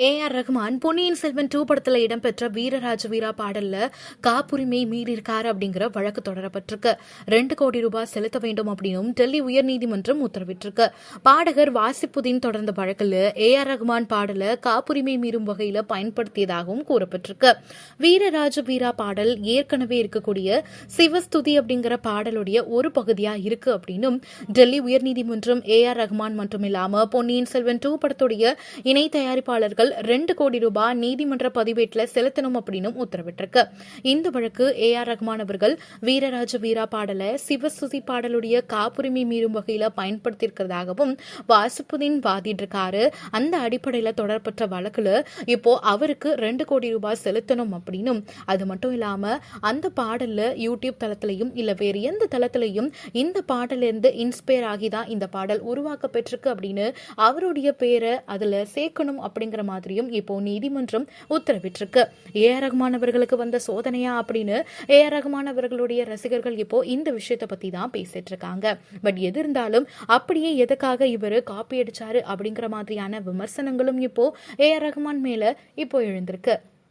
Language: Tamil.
A R Rahman Ponniyin Selvan two படத்தில் இடம்பெற்ற வீரராஜ வீரா பாடல்ல காப்புரிமை மீறியிருக்காரு அப்படிங்கிற வழக்கு தொடரப்பட்டிருக்கு. ரெண்டு கோடி ரூபாய் செலுத்த வேண்டும் அப்படின்னும் டெல்லி உயர்நீதிமன்றம் உத்தரவிட்டிருக்கு. பாடகர் வாசிப்புதீன் தொடர்ந்த வழக்கில் ஏ ஆர் ரஹ்மான் பாடல காப்புரிமை மீறும் வகையில் பயன்படுத்தியதாகவும் கூறப்பட்டிருக்கு. வீரராஜ வீரா பாடல் ஏற்கனவே இருக்கக்கூடிய சிவஸ்துதி அப்படிங்கிற பாடலுடைய ஒரு பகுதியா இருக்கு அப்படின்னும் டெல்லி உயர்நீதிமன்றம் ஏ ஆர் ரஹ்மான் மட்டுமில்லாம பொன்னியின் செல்வன் டூ படத்துடைய இணை தயாரிப்பாளர்கள் ரெண்டு கோடி ரூபாய் நீதிமன்ற பதிவேட்டில் செலுத்தணும் அப்படின்னு உத்தரவிட்டிருக்கு. இந்த வழக்கு ஏ ஆர் ரஹ்மான் அவர்கள் வீரராஜ வீரா பாடல சிவசுதி பாடலுடைய காப்புரிமை மீறும் வகையில பயன்படுத்தியிருக்கிறதாகவும் வாசுப்புதீன் வாதிட்டு இருக்காரு அந்த அடிப்படையில் தொடரப்பட்ட வழக்குல இப்போ அவருக்கு ரெண்டு கோடி ரூபாய் செலுத்தணும் அப்படின்னும். அது மட்டும் இல்லாம அந்த பாடல்ல யூடியூப் தளத்திலையும் இல்ல வேறு எந்த தளத்திலையும் இந்த பாடலிருந்து இன்ஸ்பயர் ஆகி தான் இந்த பாடல் உருவாக்கப்பெற்றிருக்கு அப்படின்னு அவருடைய பேரை அதுல சேர்க்கணும் அப்படிங்கிற மாதிரி மாதிரியும் இப்போ நீதிமன்றம் உத்தரவிட்டிருக்கு. ஏ ஆர் ரஹ்மான் அவர்களுக்கு வந்த சோதனையா அப்படின்னு ஏ ஆர் ரஹ்மான் அவர்களுடைய ரசிகர்கள் இப்போ இந்த விஷயத்தை பத்தி தான் பேசிட்டு இருக்காங்க. பட் எது இருந்தாலும் அப்படியே எதுக்காக இவர் காப்பி அடிச்சாரு அப்படிங்கிற மாதிரியான விமர்சனங்களும் இப்போ ஏ ஆர் ரஹ்மான் மேல இப்போ எழுந்திருக்கு.